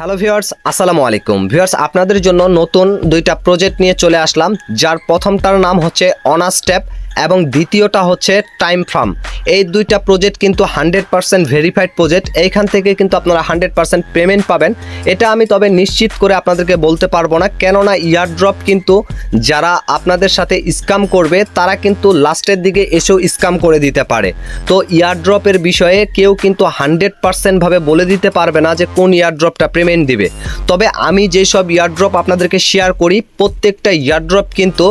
Hello viewers আসসালামু আলাইকুম। Viewers আপনাদের জন্য নতুন দুইটা প্রজেক্ট নিয়ে চলে আসলাম, যার প্রথমটার নাম হচ্ছে অনার স্টেপ এবং দ্বিতীয়টা হচ্ছে টাইম ফার্ম এই দুইটা প্রজেক্ট কিন্তু হান্ড্রেড পার্সেন্ট ভেরিফাইড প্রজেক্ট এইখান থেকে কিন্তু আপনারা হান্ড্রেড পার্সেন্ট পেমেন্ট পাবেন। এটা আমি তবে নিশ্চিত করে আপনাদেরকে বলতে পারব না, কেননা ইয়ারড্রপ কিন্তু যারা আপনাদের সাথে স্ক্যাম করবে, তারা কিন্তু লাস্টের দিকে এসেও স্ক্যাম করে দিতে পারে। তো ইয়ারড্রপের বিষয়ে কেউ কিন্তু হান্ড্রেড পার্সেন্টভাবে বলে দিতে পারবে না যে কোন ইয়ারড্রপটা পেমেন্ট দিবে। তবে আমি যেসব ইয়ারড্রপ আপনাদেরকে শেয়ার করি, প্রত্যেকটা ইয়ারড্রপ কিন্তু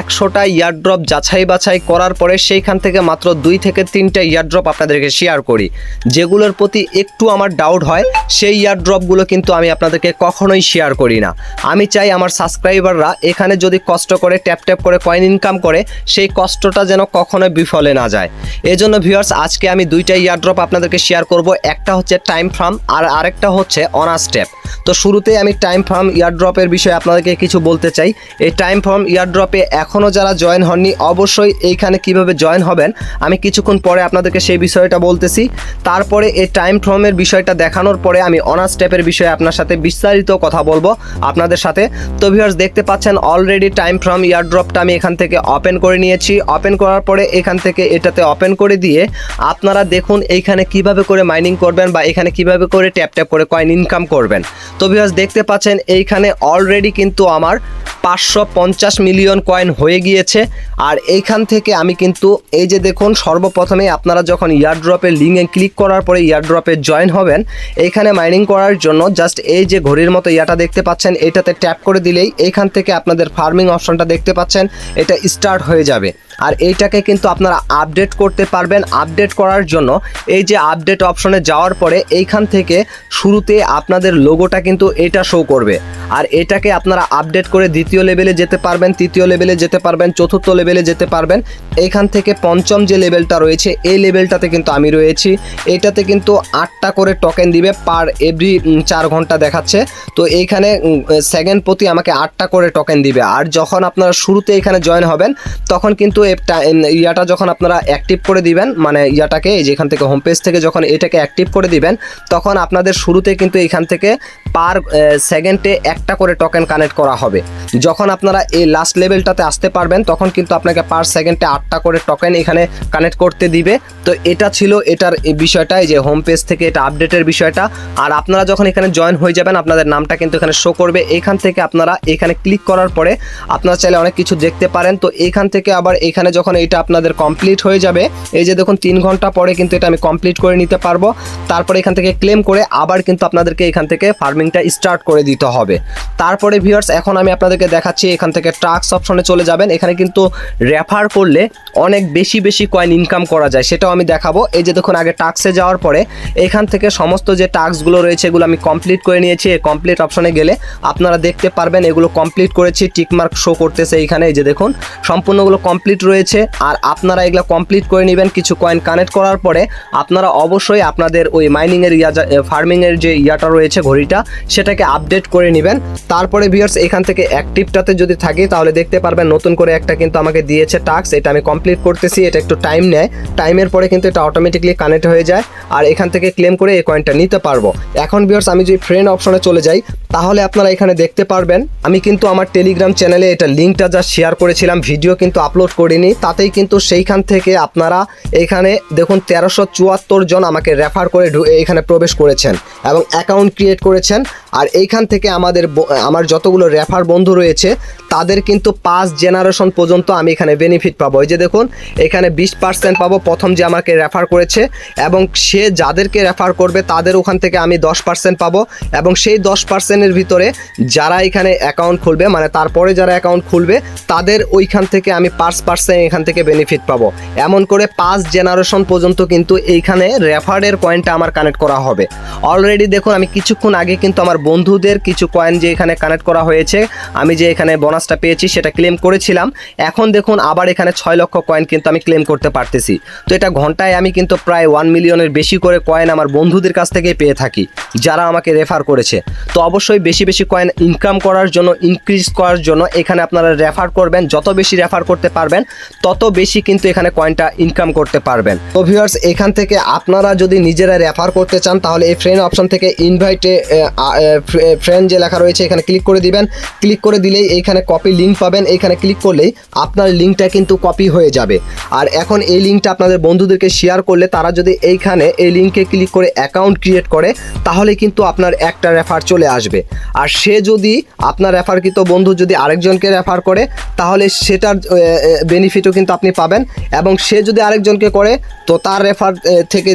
একশোটা ইয়ারড্রপ যাচাই বাছাই করার পরে সেইখান থেকে মাত্র দুই থেকে তিনটা ইয়ারড্রপ আপনাদেরকে শেয়ার করি। যেগুলোর প্রতি একটু আমার ডাউট হয়, সেই ইয়ারড্রপগুলো কিন্তু আমি আপনাদেরকে কখনোই শেয়ার করি না। আমি চাই আমার সাবস্ক্রাইবাররা এখানে যদি কষ্ট করে ট্যাপ ট্যাপ করে কয়েন ইনকাম করে, সেই কষ্টটা যেন কখনোই বিফলে না যায়। এজন্য ভিউয়ার্স আজকে আমি দুইটা ইয়ারড্রপ আপনাদেরকে শেয়ার করব। একটা হচ্ছে টাইম ফার্ম আর আরেকটা হচ্ছে অনার স্টেপ তো শুরুতেই আমি টাইম ফার্ম ইয়ারড্রপের বিষয়ে আপনাদেরকে কিছু বলতে চাই। এই টাইম ফার্ম ইয়ারড্রপে এখনও যারা জয়েন হননি, অবশ্যই এইখানে কীভাবে জয়েন হবেন, আমি কিছুক্ষণ পরে আপনাদেরকে সেই বিষয়টা বলতেছি। তারপরে এই টাইম ফ্রমের বিষয়টা দেখানোর পরে আমি অনার স্টেপের বিষয়ে আপনার সাথে বিস্তারিত কথা বলব আপনাদের সাথে। তো ভিউয়ার্স দেখতে পাচ্ছেন অলরেডি টাইম ফ্রম ইয়ারড্রপটা আমি এখান থেকে ওপেন করে নিয়েছি। ওপেন করার পরে এখান থেকে এটাতে ওপেন করে দিয়ে আপনারা দেখুন এইখানে কীভাবে করে মাইনিং করবেন বা এখানে কীভাবে করে ট্যাপ ট্যাপ করে কয়েন ইনকাম করবেন। তো ভিউয়ার্স দেখতে পাচ্ছেন এইখানে অলরেডি কিন্তু আমার পাঁচশো পঞ্চাশ মিলিয়ন কয়েন হয়ে গিয়েছে। আর এইখান থেকে আমি কিন্তু এই যে দেখুন সর্বপ্রথমে আপনারা যখন ইয়ারড্রপের লিঙ্কে ক্লিক করার পরে ইয়ারড্রপে জয়েন হবেন, এইখানে মাইনিং করার জন্য জাস্ট এই যে ঘড়ির মতো ইয়াটা দেখতে পাচ্ছেন, এটাতে ট্যাপ করে দিলেই এইখান থেকে আপনাদের ফার্মিং অপশনটা দেখতে পাচ্ছেন, এটা স্টার্ট হয়ে যাবে। আর এইটাকে কিন্তু আপনারা আপডেট করতে পারবেন। আপডেট করার জন্য এই যে আপডেট অপশনে যাওয়ার পরে এইখান থেকে শুরুতে আপনাদের লোগোটা কিন্তু এটা শো করবে। আর এটাকে আপনারা আপডেট করে দ্বিতীয় লেভেলে যেতে পারবেন, তৃতীয় লেভেলে যেতে পারবেন, চতুর্থ লেভেলে যেতে পারবেন। এইখান থেকে পঞ্চম যে লেভেলটা রয়েছে, এই লেভেলটাতে কিন্তু আমি রয়েছি। এটাতে কিন্তু আটটা করে টোকেন দিবে পার এভরি চার ঘণ্টা দেখাচ্ছে। তো এইখানে সেকেন্ড প্রতি আমাকে আটটা করে টোকেন দিবে। আর যখন আপনারা শুরুতে এখানে জয়েন হবেন, তখন কিন্তু ইয়াটা যখন আপনারা অ্যাক্টিভ করে দিবেন মানে ইয়াটাকে যেখান থেকে হোম পেজ থেকে যখন এটাকে অ্যাক্টিভ করে দিবেন, তখন আপনাদের শুরুতে কিন্তু এখান থেকে পার সেকেন্ডে একটা করে টোকেন কানেক্ট করা হবে। যখন আপনারা এই লাস্ট লেভেলটাতে আসতে পারবেন, তখন কিন্তু আপনাকে পার সেকেন্ডে আটটা করে টোকেন এখানে কানেক্ট করতে দিবে। তো এটা ছিল এটার এই বিষয়টা, এই যে হোম পেজ থেকে এটা আপডেটের বিষয়টা। আর আপনারা যখন এখানে জয়েন হয়ে যাবেন, আপনাদের নামটা কিন্তু এখানে শো করবে। এখান থেকে আপনারা এখানে ক্লিক করার পরে আপনারা চাইলে অনেক কিছু দেখতে পারেন। তো এখান থেকে আবার এখানে যখন এটা আপনাদের কমপ্লিট হয়ে যাবে, এই যে দেখুন তিন ঘণ্টা পরে কিন্তু এটা আমি কমপ্লিট করে নিতে পারব। তারপরে এখান থেকে ক্লেম করে আবার কিন্তু আপনাদেরকে এখান থেকে ফার্মিংটা স্টার্ট করে দিতে হবে। তারপরে ভিউয়ার্স এখন আমি আপনাদেরকে দেখাচ্ছি এখান থেকে ট্রাক্স অপশনে চলে যাবেন। এখানে কিন্তু রেফার করলে অনেক বেশি বেশি কয়েন ইনকাম করা যায়। সেটাও আমি দেখাবো। এই যে দেখুন, আগে টাক্সে যাওয়ার পরে এখান থেকে সমস্ত যে টাস্কগুলো রয়েছে, এগুলো আমি কমপ্লিট করে নিয়েছি। কমপ্লিট অপশনে গেলে আপনারা দেখতে পারবেন, এগুলো কমপ্লিট করেছি। টিকমার্ক শো করতেছে এইখানে। এই যে দেখুন, সম্পূর্ণগুলো কমপ্লিট রয়েছে। আর আপনারা এগুলো কমপ্লিট করে নেবেন কিছু কয়েন কানেক্ট করার পরে আপনারা অবশ্যই আপনাদের ওই মাইনিংয়ের ইয়া ফার্মিংয়ের যে ইয়াটা রয়েছে, ঘড়িটা, সেটাকে আপডেট করে নেবেন। তারপরে ভিউয়ার্স এখান থেকে অ্যাক্টিভটাতে যদি থাকে, তাহলে দেখতে পারবেন নতুন করে একটা কিন্তু আমাকে দিয়েছে টাস্ক, এটা আমি কমপ্লিট করতেছি, এটা একটু টাইম নেয়। টাইমের পরে কিন্তু এটা অটোমেটিকলি কানেক্ট হয়ে যায় আর এখান থেকে ক্লেম করে এই কয়েনটা নিতে পারব। এখন ভিউয়ার্স আমি যদি ফ্রেন্ড অপশনে চলে যাই, তাহলে আপনারা এখানে দেখতে পারবেন, আমি কিন্তু আমার টেলিগ্রাম চ্যানেলে এটা লিঙ্কটা যা শেয়ার করেছিলাম ভিডিও কিন্তু আপলোড করিনি, তাতেই কিন্তু সেইখান থেকে আপনারা এখানে দেখুন তেরোশো চুয়াত্তর জন আমাকে রেফার করে এখানে প্রবেশ করেছেন এবং অ্যাকাউন্ট ক্রিয়েট করেছেন। আর এইখান থেকে আমাদের আমার যতগুলো রেফার বন্ধু রয়েছে, তাদের কিন্তু পাঁচ জেনারেশন পর্যন্ত আমি এখানে বেনিফিট পাবো। এই যে দেখুন, এখানে বিশ পার্সেন্ট পাবো। প্রথম যে আমাকে রেফার করেছে এবং সে যাদেরকে রেফার করবে, তাদের ওখান থেকে আমি দশ পার্সেন্ট পাবো এবং সেই দশ পার্সেন্টের ভিতরে যারা এখানে অ্যাকাউন্ট খুলবে মানে তারপরে যারা অ্যাকাউন্ট খুলবে, তাদের ওইখান থেকে আমি পাঁচ পার্সেন্ট এখান থেকে বেনিফিট পাবো। এমন করে পাঁচ জেনারেশন পর্যন্ত কিন্তু এইখানে রেফারের কয়েনটা আমার কানেক্ট করা হবে। অলরেডি দেখুন, আমি কিছুক্ষণ আগে কিন্তু আমার বন্ধুদের কিছু কয়েন যে এখানে কানেক্ট করা হয়েছে, আমি যে এখানে বোনাসটা পেয়েছি, সেটা ক্লেম করেছিলাম। এখন দেখুন আবার এখানে ছয় লক্ষ কয়েন কিন্তু আমি ক্লেম করতে পারতেছি। তো এটা ঘন্টায় আমি কিন্তু প্রায় ওয়ান মিলিয়নের বেশি করে কয়েন আমার বন্ধুদের কাছ থেকে পেয়ে থাকি, যারা আমাকে রেফার করেছে। তো অবশ্যই বেশি বেশি কয়েন ইনকাম করার জন্য ইনক্রিজ করার জন্য এখানে আপনারা রেফার করবেন। যত বেশি রেফার করতে পারবেন, তত বেশি কিন্তু এখানে কয়েনটা ইনকাম করতে পারবেন। তো ভিউয়ার্স এখান থেকে আপনারা যদি নিজেরা রেফার করতে চান, তাহলে এই ফ্রেন্ড অপশন থেকে ইনভাইটে ফ্রেন্ড যে লেখা রয়েছে, এখানে ক্লিক করে দিবেন। ক্লিক করে দিলেই এইখানে কপি লিঙ্ক পাবেন। এইখানে ক্লিক করলেই আপনার লিঙ্কটা কিন্তু কপি হয়ে যাবে। আর এখন এই লিঙ্কটা আপনাদের বন্ধুদেরকে শেয়ার করলে তারা যদি এইখানে এই লিঙ্কে ক্লিক করে অ্যাকাউন্ট ক্রিয়েট করে, তাহলে কিন্তু আপনার একটা রেফার চলে আসবে। আর সে যদি আপনার রেফারকৃত বন্ধু যদি আরেকজনকে রেফার করে, তাহলে সেটার বেনিফিটও কিন্তু আপনি পাবেন। এবং সে যদি আরেকজনকে করে, তো তার রেফার থেকে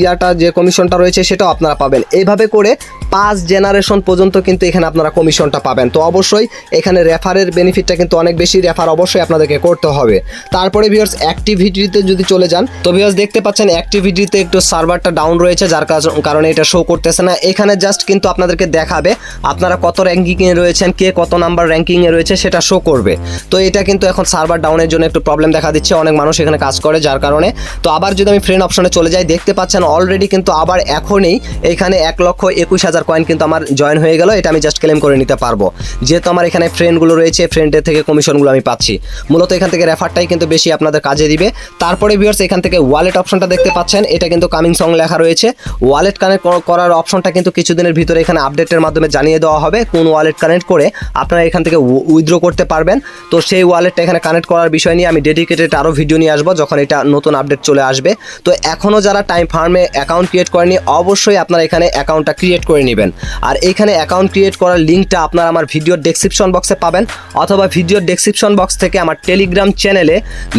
ইয়াটা যে কমিশনটা রয়েছে, সেটাও আপনারা পাবেন। এইভাবে করে পাঁচ জেনারেশন পর্যন্ত কিন্তু এখানে আপনারা কমিশনটা পাবেন। তো অবশ্যই এখানে রেফারের বেনিফিটটা কিন্তু অনেক বেশি রেফার অবশ্যই আপনাদেরকে করতে হবে। তারপরে ভিউয়ার্স অ্যাক্টিভিটিতে যদি চলে যান, তো ভিউয়ার্স দেখতে পাচ্ছেন অ্যাক্টিভিটিতে একটু সার্ভারটা ডাউন রয়েছে, যার কারণে এটা শো করতেছে না। এখানে জাস্ট কিন্তু আপনাদেরকে দেখাবে আপনারা কত র্যাঙ্কিংয়ে রয়েছেন, কে কত নাম্বার র্যাঙ্কিংয়ে রয়েছে, সেটা শো করবে। তো এটা কিন্তু এখন সার্ভার ডাউনের জন্য একটু প্রবলেম দেখা দিচ্ছে, অনেক মানুষ এখানে কাজ করে, যার কারণে। তো আবার যদি আমি ফ্রেন্ড অপশনে চলে যাই, দেখতে পাচ্ছেন অলরেডি কিন্তু আবার এখনই এখানে এক লক্ষ একুশ হাজার কয়েন কিন্তু আমার জয়েন হয়ে গেল, এটা আমি জাস্ট ক্লেম করে নিতে পারব। যেহেতু আমার এখানে ফ্রেন্ডগুলো রয়েছে ফ্রেন্ডের থেকে কমিশনগুলো আমি পাচ্ছি। মূলত এখান থেকে রেফারটাই কিন্তু বেশি আপনাদের কাজে দিবে। তারপরে ভিউয়ার্স এখান থেকে ওয়ালেট অপশনটা দেখতে পাচ্ছেন। এটা কিন্তু কামিং সং লেখা রয়েছে। ওয়ালেট কানেক্ট করার অপশনটা কিন্তু কিছুদিনের ভিতরে এখানে আপডেটের মাধ্যমে জানিয়ে দেওয়া হবে কোন ওয়ালেট কানেক্ট করে আপনারা এখান থেকে উইথড্র করতে পারবেন। তো সেই ওয়ালেটটা এখানে কানেক্ট করার বিষয় নিয়ে আমি ডেডিকেটেড আরও ভিডিও নিয়ে আসব, যখন এটা নতুন আপডেট চলে আসবে। তো এখনও যারা টাইম ফার্মে অ্যাকাউন্ট ক্রিয়েট করেনি অবশ্যই আপনারা এখানে অ্যাকাউন্টটা ক্রিয়েট করে নেবেন। আর এইখানে অ্যাকাউন্ট ক্রিয়েট করার লিঙ্কটা আপনারা আমার ভিডিওর ডেসক্রিপশন বক্সে পাবেন, অথবা ভিডিওর ডেসক্রিপশন বক্স থেকে আমার টেলিগ্রাম চ্যানেলে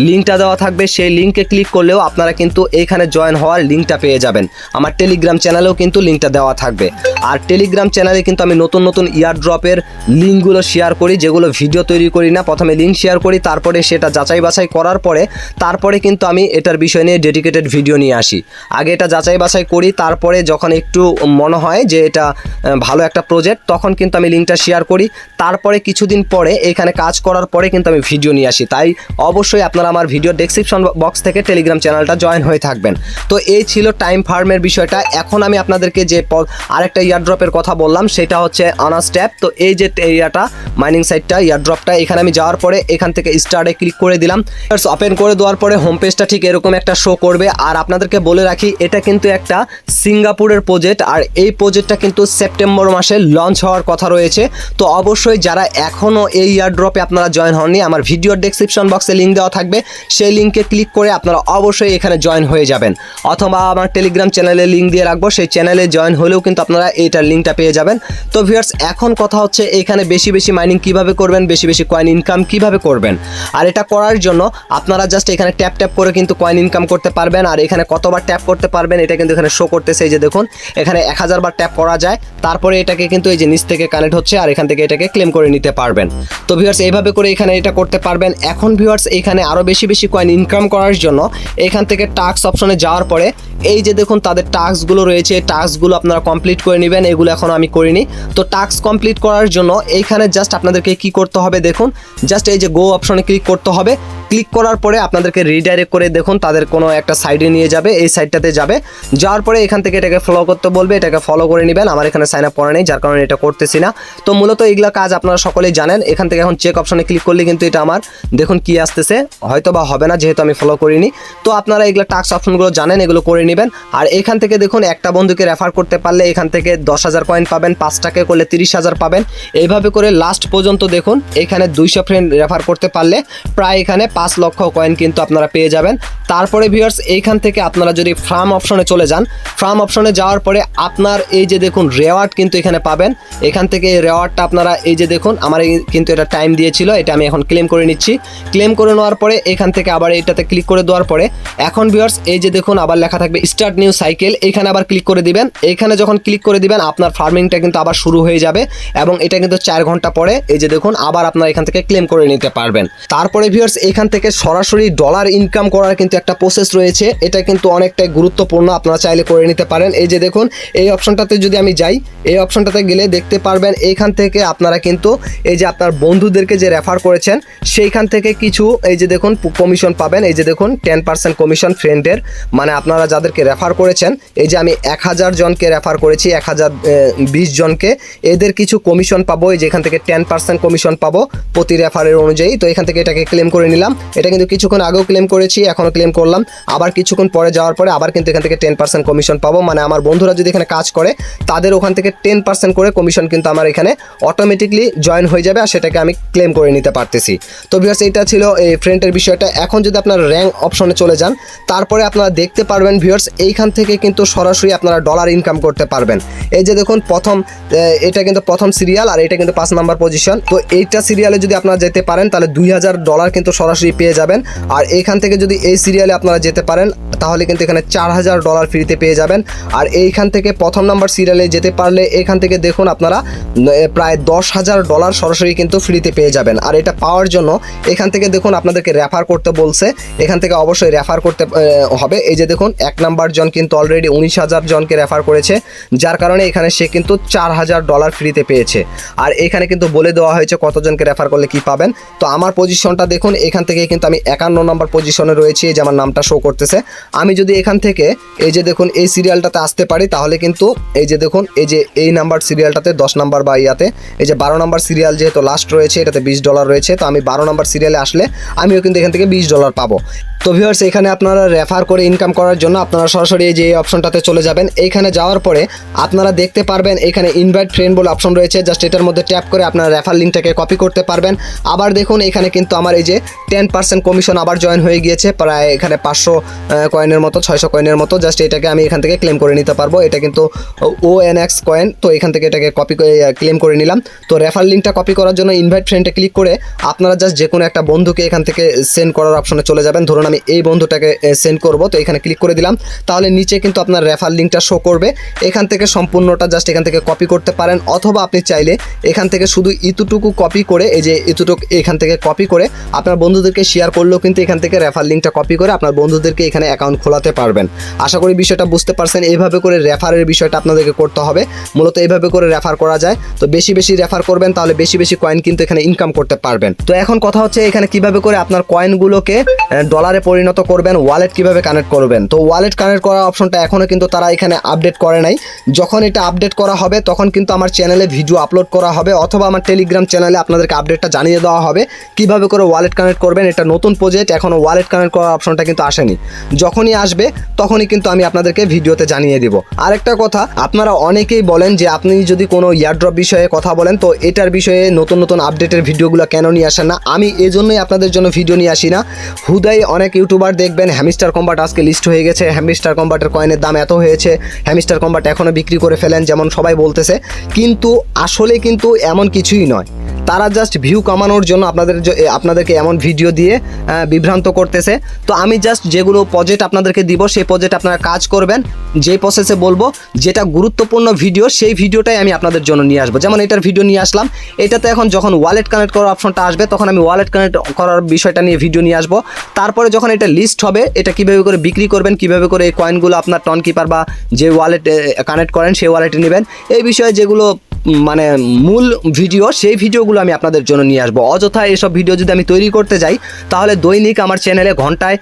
লিঙ্কটা দেওয়া থাকবে। সেই লিঙ্কে ক্লিক করলেও আপনারা কিন্তু এইখানে জয়েন হওয়ার লিঙ্কটা পেয়ে যাবেন। আমার টেলিগ্রাম চ্যানেলেও কিন্তু লিঙ্কটা দেওয়া থাকবে। আর টেলিগ্রাম চ্যানেলে কিন্তু আমি নতুন নতুন ইয়ার ড্রপের লিঙ্কগুলো শেয়ার করি, যেগুলো ভিডিও তৈরি করি না। প্রথমে লিঙ্ক শেয়ার করি, তারপরে সেটা যাচাই বাছাই করার পরে, তারপরে কিন্তু আমি এটার বিষয় নিয়ে ডেডিকেটেড ভিডিও নিয়ে আসি। আগে এটা যাচাই বাছাই করি, তারপরে যখন একটু মনে হয় যে এটা ভালো একটা প্রজেক্ট তখন কিন্তু আমি লিঙ্কটা শেয়ার করি। তারপরে কিছুদিন পরে এখানে কাজ করার পরে কিন্তু আমি ভিডিও নিয়ে আসি। তাই অবশ্যই আপনারা আমার ভিডিও ডেসক্রিপশন বক্স থেকে টেলিগ্রাম চ্যানেলটা জয়েন হয়ে থাকবেন। তো এই ছিল টাইম ফার্মের বিষয়টা। এখন আমি আপনাদেরকে যে আরেকটা ইয়ারড্রপের কথা বললাম, সেটা হচ্ছে অনার্স ট্যাপ তো এই যে এরিয়াটা মাইনিং সাইটটা ইয়ারড্রপটা এখানে আমি যাওয়ার পরে এখান থেকে স্টার্টে ক্লিক করে দিলাম। ওপেন করে দেওয়ার পরে হোম পেজটা ঠিক এরকম একটা শো করবে। আর আপনাদেরকে বলে রাখি, এটা কিন্তু একটা সিঙ্গাপুরের প্রজেক্ট আর এই প্রজেক্টটা কিন্তু সেপ্টেম্বর মাসে লঞ্চ হওয়ার কথা রয়েছে। তো অবশ্যই যারা এখনও এই ইয়ারড্রপে আপনারা জয়েন হননি, আমার ভিডিওর ডেসক্রিপশন বক্সে লিঙ্ক দেওয়া থাকবে। সেই লিঙ্কে ক্লিক করে আপনারা অবশ্যই এখানে জয়েন হয়ে যাবেন। অথবা আমার টেলিগ্রাম চ্যানেলে লিঙ্ক দিয়ে রাখব, সেই চ্যানেলে জয়েন হলেও কিন্তু আপনারা এইটার লিঙ্কটা পেয়ে যাবেন। তো ভিউয়ার্স এখন কথা হচ্ছে এখানে বেশি বেশি মাইনিং কীভাবে করবেন, বেশি বেশি কয়েন ইনকাম কীভাবে করবেন। আর এটা করার জন্য আপনারা জাস্ট এখানে ট্যাপ ট্যাপ করে কিন্তু কয়েন ইনকাম করতে পারবেন, আর এখানে কতবার ট্যাপ করতে পারবেন, এটা কিন্তু এখানে শো করতেছে যে দেখুন, এখানে এক হাজার বার ট্যাপ করা যায়, তারপরে এটাকে কিন্তু এই যে নিচ থেকে কানেক্ট হচ্ছে, আর এখান থেকে এটাকে ক্লেম করে নিতে পারবেন। তো ভিউয়ার্স এইভাবে এখানে এটা করতে পারবেন। এখন ভিউয়ার্স এখানে আরও বেশি বেশি কয়েন ইনকাম করার জন্য এখান থেকে টাস্ক অপশনে যাওয়ার পরে, এই যে দেখুন তাদের টাস্কগুলো রয়েছে টাস্কগুলো আপনারা কমপ্লিট করে নেবেন, এগুলো এখন আমি করিনি। তো টাস্ক কমপ্লিট করার জন্য এইখানে জাস্ট আপনাদেরকে কি করতে হবে দেখুন জাস্ট এই যে গো অপশনে ক্লিক করতে হবে। ক্লিক করার পরে আপনাদেরকে রিডাইরেক্ট করে দেখুন, তাদের কোনো একটা সাইডে নিয়ে যাবে, এই সাইডটাতে যাবে। যাওয়ার পরে এখান থেকে এটাকে ফলো করতে বলবে, এটাকে ফলো করে নেবেন। আমার এখানে সাইন আপ করা নেই, যার কারণে এটা করতেছি না। তো মূলত এইগুলো কাজ আপনারা সকলেই জানেন। এখান থেকে এখন চেক অপশনে ক্লিক করলে কিন্তু এটা আমার, দেখুন কি আসতেছে হয়তো বা হবে না, যেহেতু আমি ফলো করিনি। তো আপনারা এগুলো টাস্ক অপশনগুলো জানেন, এগুলো করে নেবেন। আর এখান থেকে দেখুন, একটা বন্ধুকে রেফার করতে পারলে এখান থেকে দশ হাজার কয়েন পাবেন, পাঁচটাকে করলে তিরিশ হাজার পাবেন। এইভাবে করে লাস্ট পর্যন্ত দেখুন, এখানে দুইশো ফ্রেন্ড রেফার করতে পারলে প্রায় এখানে পাঁচ লক্ষ কয়েন কিন্তু আপনারা পেয়ে যাবেন। তারপরে ভিউয়ার্স এইখান থেকে আপনারা যদি ফার্ম অপশনে চলে যান ফার্ম অপশনে যাওয়ার পরে আপনার এই যে দেখুন রেওয়ার্ড কিন্তু এখানে পাবেন। এখান থেকে এই রেওয়ার্ডটা আপনারা এই যে দেখুন, আমার কিন্তু এটা টাইম দিয়েছিল এটা আমি এখন ক্লেম করে নিচ্ছি। ক্লেম করে নেওয়ার পরে এখান থেকে আবার এটাতে ক্লিক করে দেওয়ার পরে, এখন ভিউয়ার্স এই যে দেখুন, আবার লেখা থাকবে স্টার্ট নিউ সাইকেল এখানে আবার ক্লিক করে দিবেন। এখানে যখন ক্লিক করে দিবেন, আপনার ফার্মিংটা কিন্তু আবার শুরু হয়ে যাবে এবং এটা কিন্তু চার ঘণ্টা পরে, এই যে দেখুন, আবার আপনার এখান থেকে ক্লেম করে নিতে পারবেন। তারপরে ভিউয়ার্স এখান থেকে সরাসরি ডলার ইনকাম করার কিন্তু একটা প্রসেস রয়েছে। এটা কিন্তু অনেকটাই গুরুত্বপূর্ণ, আপনারা চাইলে করে নিতে পারেন। এই যে দেখুন, এই অপশনটাতে যদি আমি যাই, এই অপশনটাতে গেলে দেখতে পারবেন এইখান থেকে আপনারা কিন্তু এই যে আপনার বন্ধুদেরকে যে রেফার করেছেন। সেইখান থেকে কিছু, এই যে দেখুন কমিশন পাবেন। এই যে দেখুন টেন পার্সেন্ট কমিশন ফ্রেন্ডের মানে আপনারা যাদেরকে রেফার করেছেন, এই যে আমি এক হাজার জনকে রেফার করেছি, এক হাজার বিশ জনকে, এদের কিছু কমিশন পাবো। এই যে এখান থেকে টেন পার্সেন্ট কমিশন পাবো প্রতি রেফারের অনুযায়ী। তো এখান থেকে এটাকে ক্লেম করে নিলাম। এটা কিন্তু কিছুক্ষণ আগেও ক্লেম করেছি, এখনও ক্লেম করলাম। আবার কিছুক্ষণ পরে যাওয়ার পরে আবার কিন্তু এখান থেকে টেন পার্সেন্ট কমিশন পাবো। মানে আমার বন্ধুরা যদি এখানে কাজ করে, তাদের ওখান থেকে টেন পার্সেন্ট করে কমিশন কিন্তু আমার এখানে অটোমেটিকলি জয়েন হয়ে যাবে আর সেটাকে আমি ক্লেম করে নিতে পারতেছি। তো ভিউয়ার্স এটা ছিল, এই ফ্রেন্ডের বিষয়টা। এখন যদি আপনার র্যাঙ্ক অপশনে চলে যান, তারপরে আপনারা দেখতে পারবেন ভিউয়ার্স এইখান থেকে কিন্তু সরাসরি আপনারা ডলার ইনকাম করতে পারবেন। এই যে দেখুন, প্রথম এটা কিন্তু প্রথম সিরিয়াল আর এটা কিন্তু পাঁচ নাম্বার পজিশন তো এইটা সিরিয়ালে যদি আপনারা যেতে পারেন, তাহলে দুই হাজার ডলার কিন্তু সরাসরি পেয়ে যাবেন। আর এইখান থেকে যদি এই সিরিয়ালে আপনারা যেতে পারেন তাহলে কিন্তু এখানে চার হাজার ডলার ফ্রিতে পেয়ে যাবেন। আর এইখান থেকে প্রথম নাম্বার সিরিয়ালে যেতে পারলে এখান থেকে দেখুন আপনারা প্রায় দশ হাজার ডলার সরাসরি কিন্তু ফ্রিতে পেয়ে যাবেন। আর এটা পাওয়ার জন্য এখান থেকে দেখুন আপনাদেরকে রেফার করতে বলছে। এখান থেকে অবশ্যই রেফার করতে হবে। এই যে দেখুন, এক নাম্বার জন কিন্তু অলরেডি উনিশ হাজার জনকে রেফার করেছে। যার কারণে এখানে সে কিন্তু চার হাজার ডলার ফ্রিতে পেয়েছে। আর এখানে কিন্তু বলে দেওয়া হয়েছে কতজনকে রেফার করলে কি পাবেন। তো আমার পজিশনটা দেখুন, এখান থেকে কিন্তু আমি একান্ন নম্বর পজিশনে রয়েছি যে আমার নামটা শো করতেছে। আমি যদি এখান থেকে এই যে দেখুন এই সিরিয়ালটাতে আসতে পারি, তাহলে কিন্তু এই যে দেখুন, এই যে এই নাম্বার সিরিয়ালটাতে দশ নাম্বার বা ইয়াতে, এই যে বারো নাম্বার সিরিয়াল যেহেতু লাস্ট রয়েছে, এটাতে বিশ ডলার রয়েছে, তো আমি বারো নাম্বার সিরিয়ালে আসলে আমিও কিন্তু এখান থেকে বিশ ডলার পাবো। তো ভিউয়ার্স এখানে আপনারা রেফার করে ইনকাম করার জন্য আপনারা সরাসরি এই যে এই অপশনটাতে চলে যাবেন। এইখানে যাওয়ার পরে আপনারা দেখতে পারবেন, এখানে ইনভাইট ফ্রেন্ড বলে অপশন রয়েছে জাস্ট এটার মধ্যে ট্যাপ করে আপনারা রেফার লিঙ্কটাকে কপি করতে পারবেন। আবার দেখুন, এখানে কিন্তু আমার এই যে টেন পার্সেন্ট কমিশন আবার জয়েন হয়ে গিয়েছে, প্রায় এখানে পাঁচশো কয়েনের মতো, ছয়শো কয়েনের মতো জাস্ট এটাকে আমি এখান থেকে ক্লেম করে নিতে পারব। এটা কিন্তু, ও এন এক্স কয়েন তো এখান থেকে এটাকে কপি করে ক্লেম করে নিলাম। তো রেফার লিঙ্কটা কপি করার জন্য ইনভাইট ফ্রেন্ডে ক্লিক করে আপনারা জাস্ট যে কোনো একটা বন্ধুকে এখান থেকে সেন্ড করার অপশনে চলে যাবেন। ধরুন আমি এই বন্ধুটাকে সেন্ড করব, তো এখানে ক্লিক করে দিলাম। তাহলে নিচে কিন্তু আপনার রেফার লিঙ্কটা শো করবে। এখান থেকে সম্পূর্ণটা জাস্ট এখান থেকে কপি করতে পারেন। অথবা আপনি চাইলে এখান থেকে শুধু ইতুটুকু কপি করে, এই যে ইতুটুকু এখান থেকে কপি করে, আপনার বন্ধুদেরকে শেয়ার করলেও কিন্তু এখান থেকে রেফার লিঙ্কটা কপি করে আপনার বন্ধুদেরকে এখানে অ্যাকাউন্ট খোলাতে পারবেন। আশা করি বিষয়টা বুঝতে পারছেন। এইভাবে করে রেফারের বিষয়টা আপনাদেরকে করতে হবে। মূলত এইভাবে করে রেফার করা যায়। তো বেশি বেশি রেফার করবেন, তাহলে বেশি বেশি কয়েন কিন্তু এখানে ইনকাম করতে পারবেন। তো এখন কথা হচ্ছে এখানে কীভাবে করে আপনার কয়েনগুলোকে ডলারে পরিণত করবেন ওয়ালেট কীভাবে কানেক্ট করবেন? তো ওয়ালেট কানেক্ট করার অপশনটা এখনও কিন্তু তারা এখানে আপডেট করে নাই। যখন এটা আপডেট করা হবে, তখন কিন্তু আমার চ্যানেলে ভিডিও আপলোড করা হবে, অথবা আমার টেলিগ্রাম চ্যানেলে আপনাদেরকে আপডেটটা জানিয়ে দেওয়া হবে। কীভাবে করে ওয়ালেট কানেক্ট করবেন, এটা নতুন প্রজেক্ট এখনও ওয়ালেট কানেক্ট করার অপশনটা কিন্তু আসেনি। যখনই আসবে, তখনই কিন্তু আমি আপনাদেরকে ভিডিওতে জানিয়ে দিব। আরেকটা কথা, আপনারা অনেকেই বলেন যে আপনি যদি কোনো ইয়ারড্রপ বিষয়ে কথা বলেন, তো এটার বিষয়ে নতুন নতুন আপডেটের ভিডিওগুলো কেন নিয়ে আসেন না? আমি এজন্যই আপনাদের জন্য ভিডিও নিয়ে আসি না। হুদাই অনেক ইউটিউবার দেখবেন হ্যামিস্টার কম্বাট আজকে লিস্ট হয়ে গেছে। হ্যামিস্টার কম্বাটের কয়েনের দাম এত হয়েছে। হ্যামিস্টার কম্বাট এখনও বিক্রি করে ফেলেন, যেমন সবাই বলতেছে। কিন্তু আসলে কিন্তু এমন কিছুই নয়। তারা জাস্ট ভিউ কামানোর জন্য আপনাদের আপনাদেরকে এমন ভিডিও দিয়ে বিভ্রান্ত করতেছে। তো আমি জাস্ট যেগুলো প্রজেক্ট আপনাদেরকে দিব, সেই প্রজেক্ট আপনারা কাজ করবেন। যে প্রসেসে বলব, যেটা গুরুত্বপূর্ণ ভিডিও সেই ভিডিওটাই আমি আপনাদের জন্য নিয়ে আসব। যেমন এটার ভিডিও নিয়ে আসলাম, এটাতে এখন যখন ওয়ালেট কানেক্ট করার অপশনটা আসবে, তখন আমি ওয়ালেট কানেক্ট করার বিষয়টা নিয়ে ভিডিও নিয়ে আসব। তারপরে যখন এটা লিস্ট হবে, এটা কীভাবে করে বিক্রি করবেন, কীভাবে করে এই কয়েনগুলো আপনার টন কিপার বা যে ওয়ালেট কানেক্ট করেন, সেই ওয়ালেটে নেবেন। এই বিষয়ে যেগুলো মানে মূল ভিডিও, সেই ভিডিওগুলো আমি আপনাদের জন্য নিয়ে আসব। অযথা এসব ভিডিও যদি আমি তৈরি করতে যাই, তাহলে দৈনিক আমার চ্যানেলে ঘন্টায়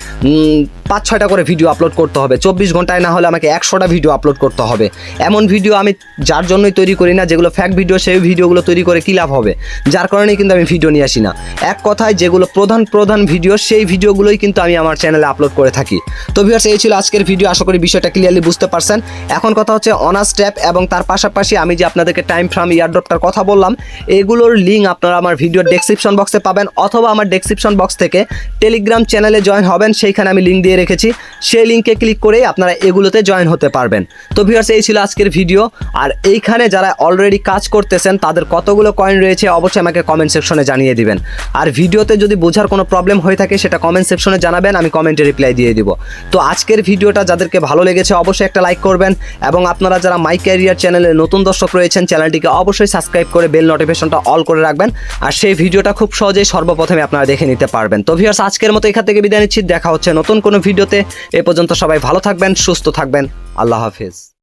পাঁচ ছয়টা করে ভিডিও আপলোড করতে হবে। চব্বিশ ঘন্টায় না হলে আমাকে একশোটা ভিডিও আপলোড করতে হবে। এমন ভিডিও আমি যার জন্যই তৈরি করি না, যেগুলো ফ্যাক ভিডিও সেই ভিডিওগুলো তৈরি করে কী লাভ হবে? যার কারণেই কিন্তু আমি ভিডিও নিয়ে আসি না। এক কথায় যেগুলো প্রধান প্রধান ভিডিও, সেই ভিডিওগুলোই কিন্তু আমি আমার চ্যানেলে আপলোড করে থাকি। তো ভিউয়ার্স এই ছিল আজকের ভিডিও। আশা করি বিষয়টা ক্লিয়ারলি বুঝতে পারছেন। এখন কথা হচ্ছে অনার্স স্টেপ এবং তার পাশাপাশি আমি যে আপনাদেরকে টাইম ফ্রাম ইয়ারড্রপটার কথা বললাম, এগুলোর লিঙ্ক আপনারা আমার ভিডিওর ডেসক্রিপশন বক্সে পাবেন অথবা আমার ডেসক্রিপশন বক্স থেকে টেলিগ্রাম চ্যানেলে জয়েন হবেন, সেইখানে আমি লিঙ্ক দিয়ে রেখেছি। সেই লিঙ্কে ক্লিক করেই আপনারা এগুলোতে জয়েন হতে পারবেন। তো ভিউয়ার্স এই ছিল আজকের ভিডিও আর এইখানে যারা অলরেডি কাজ করতেছেন, তাদের কতগুলো কয়েন রয়েছে, অবশ্যই আমাকে কমেন্ট সেকশনে জানিয়ে দিবেন। আর ভিডিওতে যদি বোঝার কোনো প্রবলেম হয়ে থাকে, সেটা কমেন্ট সেকশনে জানাবেন, আমি কমেন্টে রিপ্লাই দিয়ে দিব। তো আজকের ভিডিওটা যাদেরকে ভালো লেগেছে, অবশ্যই একটা লাইক করবেন। এবং আপনারা যারা মাই ক্যারিয়ার চ্যানেলে নতুন দর্শক রয়েছেন চ্যানেলটিকে অবশ্যই সাবস্ক্রাইব করে বেল নোটিফিকেশনটা অল করে রাখবেন। আর সেই ভিডিওটা খুব সহজেই সর্বপ্রথমে আপনারা দেখে নিতে পারবেন। তো ভিউয়ার্স, আজকের মতো এখান থেকে বিদায় নিচ্ছি। দেখা হচ্ছে নতুন কোনো ভিডিওতে। এ পর্যন্ত সবাই ভালো থাকবেন, সুস্থ থাকবেন। আল্লাহ হাফিজ।